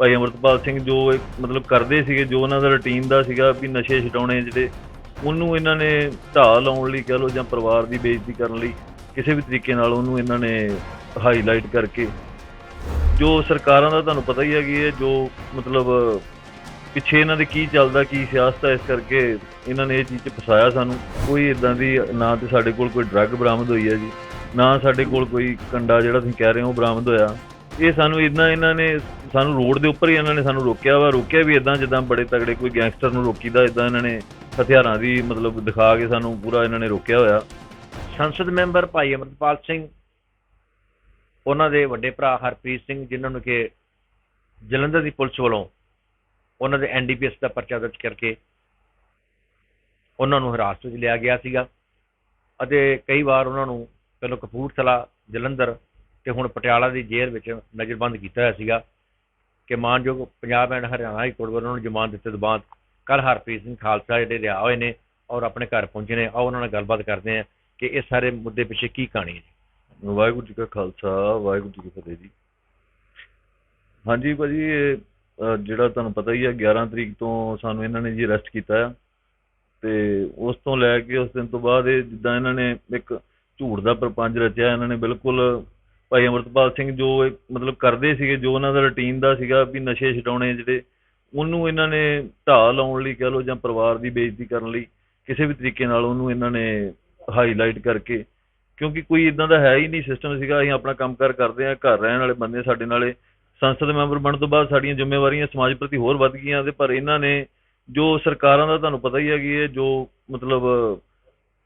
ਭਾਈ ਅਮਰਤਪਾਲ ਸਿੰਘ ਜੋ ਇੱਕ ਮਤਲਬ ਕਰਦੇ ਸੀਗੇ, ਜੋ ਉਹਨਾਂ ਦਾ ਰੁਟੀਨ ਦਾ ਸੀਗਾ ਵੀ ਨਸ਼ੇ ਛਡਾਉਣੇ ਜਿਹੜੇ, ਉਹਨੂੰ ਇਹਨਾਂ ਨੇ ਢਾਹ ਲਾਉਣ ਲਈ ਕਹ ਲਓ ਜਾਂ ਪਰਿਵਾਰ ਦੀ ਬੇਇੱਜ਼ਤੀ ਕਰਨ ਲਈ ਕਿਸੇ ਵੀ ਤਰੀਕੇ ਨਾਲ ਉਹਨੂੰ ਇਹਨਾਂ ਨੇ ਹਾਈਲਾਈਟ ਕਰਕੇ, ਜੋ ਸਰਕਾਰਾਂ ਦਾ ਤੁਹਾਨੂੰ ਪਤਾ ਹੀ ਹੈ ਕਿ ਇਹ ਜੋ ਮਤਲਬ ਪਿੱਛੇ ਇਹਨਾਂ ਦੇ ਕੀ ਚੱਲਦਾ, ਕੀ ਸਿਆਸਤ ਹੈ ਇਸ ਕਰਕੇ ਇਹਨਾਂ ਨੇ ਇਹ ਚੀਜ਼ 'ਚ ਫਸਾਇਆ ਸਾਨੂੰ। ਕੋਈ ਇਦਾਂ ਦੀ ਨਾ ਤੇ ਸਾਡੇ ਕੋਲ ਕੋਈ ਡਰੱਗ ਬਰਾਮਦ ਹੋਈ ਹੈ ਜੀ, ਨਾ ਸਾਡੇ ਕੋਲ ਕੋਈ ਕੰਡਾ ਜਿਹੜਾ ਤੁਸੀਂ ਕਹਿ ਰਹੇ ਹੋ ਉਹ ਬਰਾਮਦ ਹੋਇਆ। ਇਹ ਸਾਨੂੰ ਇਦਾਂ ਇਹਨਾਂ ਨੇ, ਸਾਨੂੰ ਰੋਡ ਦੇ ਉੱਪਰ ਹੀ ਇਹਨਾਂ ਨੇ ਸਾਨੂੰ ਰੋਕਿਆ ਵਾ, ਰੋਕਿਆ ਵੀ ਇਦਾਂ ਜਿੱਦਾਂ ਬੜੇ ਤਗੜੇ ਕੋਈ ਗੈਂਗਸਟਰ ਨੂੰ ਰੋਕੀਦਾ ਇਦਾਂ ਇਹਨਾਂ ਨੇ ਹਥਿਆਰਾਂ ਦੀ ਮਤਲਬ ਦਿਖਾ ਕੇ ਸਾਨੂੰ ਪੂਰਾ ਇਹਨਾਂ ਨੇ ਰੋਕਿਆ ਹੋਇਆ। ਸੰਸਦ ਮੈਂਬਰ ਭਾਈ ਅਮਰਪਾਲ ਸਿੰਘ, ਉਹਨਾਂ ਦੇ ਵੱਡੇ ਭਰਾ ਹਰਪ੍ਰੀਤ ਸਿੰਘ, ਜਿਨ੍ਹਾਂ ਨੂੰ ਕਿ ਜਲੰਧਰ ਦੀ ਪੁਲਿਸ ਵੱਲੋਂ ਉਹਨਾਂ ਦੇ ਐਨਡੀਪੀਐਸ ਦਾ ਪਰਚਾ ਦਰਜ ਕਰਕੇ ਉਹਨਾਂ ਨੂੰ ਹਿਰਾਸਤ ਵਿੱਚ ਲਿਆ ਗਿਆ ਸੀਗਾ। ਅਤੇ ਕਈ ਵਾਰ ਉਹਨਾਂ ਨੂੰ ਪਹਿਲਾਂ ਕਪੂਰਥਲਾ, ਜਲੰਧਰ ਤੇ ਹੁਣ ਪਟਿਆਲਾ ਦੀ ਜੇਲ੍ਹ ਵਿੱਚ ਨਜ਼ਰਬੰਦ ਕੀਤਾ ਹੋਇਆ ਸੀਗਾ ਕਿ ਮਾਨਯੋਗ Punjab and Haryana high court ਵੱਲੋਂ ਜ਼ਮਾਨਤ ਦਿੱਤੇ ਤੋਂ ਬਾਅਦ ਕੱਲ ਹਰਪ੍ਰੀਤ ਸਿੰਘ ਖਾਲਸਾ ਜਿਹੜੇ ਰਿਹਾ ਹੋਏ ਨੇ ਔਰ ਆਪਣੇ ਘਰ ਪਹੁੰਚੇ ਨੇ, ਆਓ ਉਹਨਾਂ ਨਾਲ ਗੱਲਬਾਤ ਕਰਦੇ ਆ ਕਿ ਇਹ ਸਾਰੇ ਮੁੱਦੇ ਪਿੱਛੇ ਕੀ ਕਹਾਣੀ ਹੈ ਜੀ। ਵਾਹਿਗੁਰੂ ਜੀ ਕਾ ਖਾਲਸਾ, ਵਾਹਿਗੁਰੂ ਜੀ ਕੀ ਫਤਿਹ ਜੀ। ਹਾਂਜੀ ਭਾਜੀ, ਇਹ ਜਿਹੜਾ ਤੁਹਾਨੂੰ ਪਤਾ ਹੀ ਹੈ 11 ਤਰੀਕ ਤੋਂ ਸਾਨੂੰ ਇਹਨਾਂ ਨੇ ਜੀ ਅਰੈਸਟ ਕੀਤਾ ਆ ਤੇ ਉਸ ਤੋਂ ਲੈ ਕੇ ਉਸ ਦਿਨ ਤੋਂ ਬਾਅਦ ਇਹ ਜਿੱਦਾਂ ਇਹਨਾਂ ਨੇ ਇੱਕ ਝੂਠ ਦਾ ਪ੍ਰਪੰਜ ਰਚਿਆ, ਇਹਨਾਂ ਨੇ ਬਿਲਕੁਲ ਭਾਈ ਅਮਰਤਪਾਲ ਸਿੰਘ ਜੋ ਇਹ ਮਤਲਬ ਕਰਦੇ ਸੀਗੇ, ਜੋ ਉਹਨਾਂ ਦਾ ਰੁਟੀਨ ਦਾ ਸੀਗਾ ਵੀ ਨਸ਼ੇ ਛਡਾਉਣੇ ਜਿਹੜੇ, ਉਹਨੂੰ ਇਹਨਾਂ ਨੇ ਢਾਹ ਲਾਉਣ ਲਈ ਕਹ ਲਓ ਜਾਂ ਪਰਿਵਾਰ ਦੀ ਬੇਇੱਜ਼ਤੀ ਕਰਨ ਲਈ ਕਿਸੇ ਵੀ ਤਰੀਕੇ ਨਾਲ ਉਹਨੂੰ ਇਹਨਾਂ ਨੇ ਹਾਈਲਾਈਟ ਕਰਕੇ, ਕਿਉਂਕਿ ਕੋਈ ਇਦਾਂ ਦਾ ਹੈ ਹੀ ਨਹੀਂ ਸਿਸਟਮ ਸੀਗਾ, ਅਸੀਂ ਆਪਣਾ ਕੰਮਕਾਰ ਕਰਦੇ ਆ ਘਰ ਰਹਿਣ ਵਾਲੇ ਬੰਦੇ ਸਾਡੇ ਨਾਲੇ, ਸੰਸਦ ਮੈਂਬਰ ਬਣਨ ਤੋਂ ਬਾਅਦ ਸਾਡੀਆਂ ਜ਼ਿੰਮੇਵਾਰੀਆਂ ਸਮਾਜ ਪ੍ਰਤੀ ਹੋਰ ਵੱਧ ਗਈਆਂ ਤੇ ਪਰ ਇਹਨਾਂ ਨੇ ਜੋ ਸਰਕਾਰਾਂ ਦਾ ਤੁਹਾਨੂੰ ਪਤਾ ਹੀ ਹੈ ਕਿ ਇਹ ਜੋ ਮਤਲਬ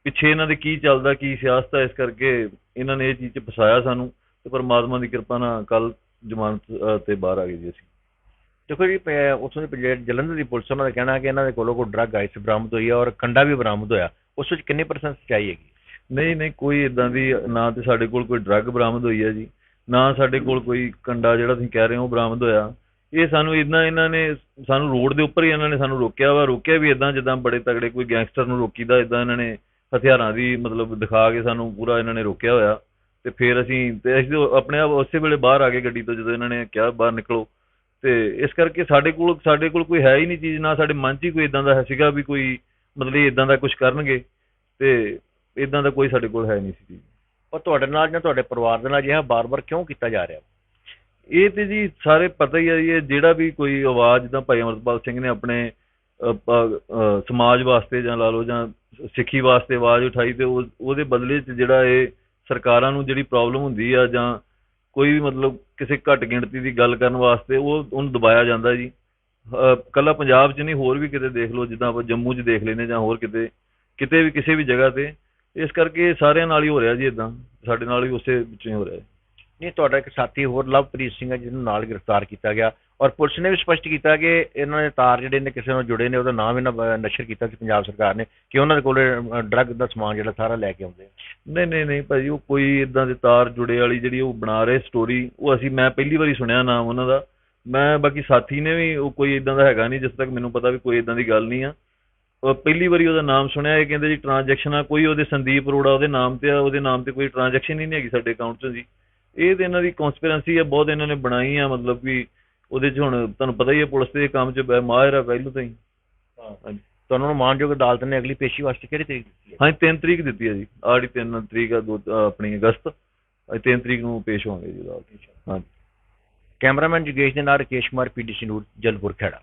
ਪਿੱਛੇ ਇਹਨਾਂ ਦੇ ਕੀ ਚੱਲਦਾ, ਕੀ ਸਿਆਸਤ ਹੈ ਇਸ ਕਰਕੇ ਇਹਨਾਂ ਨੇ ਇਹ ਚੀਜ਼ 'ਚ ਫਸਾਇਆ ਸਾਨੂੰ। ਤੇ ਪਰਮਾਤਮਾ ਦੀ ਕਿਰਪਾ ਨਾਲ ਕੱਲ ਜ਼ਮਾਨਤ ਤੇ ਬਾਹਰ ਆ ਗਏ ਜੀ ਅਸੀਂ। ਦੇਖੋ ਜੀ, ਪ- ਉੱਥੋਂ ਦੀ ਜਲੰਧਰ ਦੀ ਪੁਲਿਸ ਉਹਨਾਂ ਦਾ ਕਹਿਣਾ ਕਿ ਇਹਨਾਂ ਦੇ ਕੋਲੋਂ ਕੋਈ ਡਰੱਗ ਆਈਸ ਬਰਾਮਦ ਹੋਈ ਹੈ ਔਰ ਕੰਡਾ ਵੀ ਬਰਾਮਦ ਹੋਇਆ। ਉਸ ਵਿੱਚ ਕਿੰਨੇ ਪਰਸੈਂਟ ਸਚਾਈ ਹੈਗੀ? ਨਹੀਂ ਨਹੀਂ, ਕੋਈ ਇਦਾਂ ਦੀ ਨਾ ਤੇ ਸਾਡੇ ਕੋਲ ਕੋਈ ਡਰੱਗ ਬਰਾਮਦ ਹੋਈ ਹੈ ਜੀ, ਨਾ ਸਾਡੇ ਕੋਲ ਕੋਈ ਕੰਡਾ ਜਿਹੜਾ ਤੁਸੀਂ ਕਹਿ ਰਹੇ ਹੋ ਉਹ ਬਰਾਮਦ ਹੋਇਆ। ਇਹ ਸਾਨੂੰ ਇਦਾਂ ਇਹਨਾਂ ਨੇ, ਸਾਨੂੰ ਰੋਡ ਦੇ ਉੱਪਰ ਹੀ ਇਹਨਾਂ ਨੇ ਸਾਨੂੰ ਰੋਕਿਆ ਵਾ, ਰੋਕਿਆ ਵੀ ਇਦਾਂ ਜਿੱਦਾਂ ਬੜੇ ਤਗੜੇ ਕੋਈ ਗੈਂਗਸਟਰ ਨੂੰ ਰੋਕੀਦਾ ਇਦਾਂ ਇਹਨਾਂ ਨੇ ਹਥਿਆਰਾਂ ਦੀ ਮਤਲਬ ਦਿਖਾ ਕੇ ਸਾਨੂੰ ਪੂਰਾ ਇਹਨਾਂ ਨੇ ਰੋਕਿਆ ਹੋਇਆ। ਤੇ ਫਿਰ ਅਸੀਂ ਤੇ ਅਸੀਂ ਆਪਣੇ ਆਪ ਉਸੇ ਵੇਲੇ ਬਾਹਰ ਆ ਗਏ ਗੱਡੀ ਤੋਂ ਜਦੋਂ ਇਹਨਾਂ ਨੇ ਕਿਹਾ ਬਾਹਰ ਨਿਕਲੋ। ਤੇ ਇਸ ਕਰਕੇ ਸਾਡੇ ਕੋਲ ਸਾਡੇ ਕੋਲ ਕੋਈ ਹੈ ਹੀ ਨਹੀਂ ਚੀਜ਼ ਨਾ ਸਾਡੇ ਮਨ 'ਚ ਹੀ ਕੋਈ ਇਦਾਂ ਦਾ ਸੀਗਾ ਵੀ ਕੋਈ ਮਤਲਬ ਇਦਾਂ ਦਾ ਕੁਝ ਕਰਨਗੇ। ਤੇ ਇਦਾਂ ਦਾ ਕੋਈ ਸਾਡੇ ਕੋਲ ਹੈ ਨਹੀਂ ਸੀ ਚੀਜ਼ ਔਰ ਤੁਹਾਡੇ ਨਾਲ ਜਾਂ ਤੁਹਾਡੇ ਪਰਿਵਾਰ ਦੇ ਨਾਲ ਜਿਹੜਾ ਬਾਰ-ਬਾਰ ਕਿਉਂ ਕੀਤਾ ਜਾ ਰਿਹਾ? ਇਹ ਤੇ ਜੀ ਸਾਰੇ ਪਤਾ ਹੀ ਹੈ ਜੀ, ਇਹ ਜਿਹੜਾ ਵੀ ਕੋਈ ਆਵਾਜ਼ ਜਿੱਦਾਂ ਭਾਈ ਅਮਰਪਾਲ ਸਿੰਘ ਨੇ ਆਪਣੇ ਸਮਾਜ ਵਾਸਤੇ ਜਾਂ ਲਾ ਲਓ ਜਾਂ ਸਿੱਖੀ ਵਾਸਤੇ ਆਵਾਜ਼ ਉਠਾਈ ਤੇ ਉਹ- ਉਹਦੇ ਬਦਲੇ 'ਚ ਜਿਹੜਾ ਇਹ ਸਰਕਾਰਾਂ ਨੂੰ ਜਿਹੜੀ ਪ੍ਰੋਬਲਮ ਹੁੰਦੀ ਆ ਜਾਂ ਕੋਈ ਵੀ ਮਤਲਬ ਕਿਸੇ ਘੱਟ ਗਿਣਤੀ ਦੀ ਗੱਲ ਕਰਨ ਵਾਸਤੇ ਉਹ ਉਹਨੂੰ ਦਬਾਇਆ ਜਾਂਦਾ ਜੀ। ਅ, ਕੱਲਾ ਪੰਜਾਬ 'ਚ ਨਹੀਂ ਹੋਰ ਵੀ ਕਿਤੇ ਦੇਖ ਲਓ ਜਿੱਦਾਂ ਆਪਾਂ ਜੰਮੂ 'ਚ ਦੇਖ ਲੈਨੇ ਜਾਂ ਹੋਰ ਕਿਤੇ ਕਿਤੇ ਵੀ ਕਿਸੇ ਵੀ ਜਗ੍ਹਾ ਤੇ ਇਸ ਕਰਕੇ ਸਾਰਿਆਂ ਨਾਲ ਹੀ ਹੋ ਰਿਹਾ ਜੀ ਇਦਾਂ ਸਾਡੇ ਨਾਲ ਵੀ ਉਸੇ ਵਿੱਚੋਂ ਹੀ ਹੋ ਰਿਹਾ ਨਹੀਂ ਤੁਹਾਡਾ ਇੱਕ ਸਾਥੀ ਹੋਰ ਲਵਪ੍ਰੀਤ ਸਿੰਘ ਹੈ ਜਿਹਨੂੰ ਨਾਲ ਗ੍ਰਿਫਤਾਰ ਕੀਤਾ ਗਿਆ। ਔਰ ਪੁਲਿਸ ਨੇ ਵੀ ਸਪਸ਼ਟ ਕੀਤਾ ਕਿ ਇਹਨਾਂ ਦੇ ਤਾਰ ਜਿਹੜੇ ਨੇ ਕਿਸੇ ਨਾਲ ਜੁੜੇ ਨੇ, ਉਹਦਾ ਨਾਮ ਇਹਨਾਂ ਨਸ਼ਰ ਕੀਤਾ ਸੀ ਪੰਜਾਬ ਸਰਕਾਰ ਨੇ ਕਿ ਉਹਨਾਂ ਦੇ ਕੋਲੇ ਡਰੱਗ ਦਾ ਸਮਾਨ ਜਿਹੜਾ ਸਾਰਾ ਲੈ ਕੇ ਆਉਂਦੇ ਆ। ਨਹੀਂ ਨਹੀਂ ਨਹੀਂ ਭਾਜੀ, ਉਹ ਕੋਈ ਇਦਾਂ ਦੇ ਤਾਰ ਜੁੜੇ ਵਾਲੀ ਜਿਹੜੀ ਉਹ ਬਣਾ ਰਹੇ ਸਟੋਰੀ ਉਹ ਅਸੀਂ, ਮੈਂ ਪਹਿਲੀ ਵਾਰੀ ਸੁਣਿਆ ਨਾਮ ਉਹਨਾਂ ਦਾ। ਮੈਂ, ਬਾਕੀ ਸਾਥੀ ਨੇ ਵੀ, ਉਹ ਕੋਈ ਇਦਾਂ ਦਾ ਹੈਗਾ ਨਹੀਂ, ਜਿਸ ਤੱਕ ਮੈਨੂੰ ਪਤਾ ਵੀ ਕੋਈ ਇਦਾਂ ਦੀ ਗੱਲ ਨਹੀਂ ਆ। ਪਹਿਲੀ ਵਾਰੀ ਉਹਦਾ ਨਾਮ ਸੁਣਿਆ, ਇਹ ਕਹਿੰਦੇ ਜੀ ਟ੍ਰਾਂਜੈਕਸ਼ਨ ਆ, ਕੋਈ ਉਹਦੇ ਸੰਦੀਪ ਅਰੋੜਾ ਉਹਦੇ ਨਾਮ ਤੇ ਆ, ਉਹਦੇ ਨਾਮ ਤੇ ਕੋਈ ਟ੍ਰਾਂਜੈਕਸ਼ਨ ਹੀ ਨਹੀਂ ਹੈਗੀ ਸਾਡੇ ਅਕਾਊਂਟ 'ਚ ਜੀ। ਇਹ ਤੇ ਇਹਨਾਂ ਦੀ ਕਨਸਪੀਰੈਂਸੀ ਆ, ਬਹੁਤ ਇਹਨਾਂ ਨੇ ਬਣਾਈ ਆ, ਮਤਲਬ ਕਿ ਉਹਦੇ 'ਚ ਹੁਣ ਤੁਹਾਨੂੰ ਪਤਾ ਹੀ ਹੈ ਪੁਲਿਸ ਦੇ ਕੰਮ 'ਚ ਬ- ਮਾਹਿਰ ਆ ਪਹਿਲੋਂ ਤੋਂ ਹੀ। ਹਾਂਜੀ। ਤੁਹਾਨੂੰ ਨੂੰ ਮਾਨਯੋਗ ਅਦਾਲਤ ਨੇ ਅਗਲੀ ਪੇਸ਼ੀ ਵਾਸਤੇ ਕਿਹੜੀ ਤਰੀਕ ਦਿੱਤੀ ਹੈ? ਹਾਂਜੀ 3 ਤਰੀਕ ਦਿੱਤੀ ਹੈ ਜੀ। ਆੜੀ 3 ਤਰੀਕ ਆ ਦੋ ਅ, ਆਪਣੀ ਅਗਸਤ। ਅੱਜ 3 ਤਰੀਕ ਨੂੰ ਪੇਸ਼ ਹੋਵਾਂਗੇ ਜੀ ਅਦਾਲਤ। ਵਿੱਚ ਹਾਂਜੀ। ਕੈਮਰਾਮੈਨ ਜਗੇਸ਼ ਦੇ ਨਾਲ ਰਕੇਸ਼ ਕੁਮਾਰ ਪੀਡੀਸੀ ਨਿਊਜ਼ ਜਲਪੁਰ ਖੇੜਾ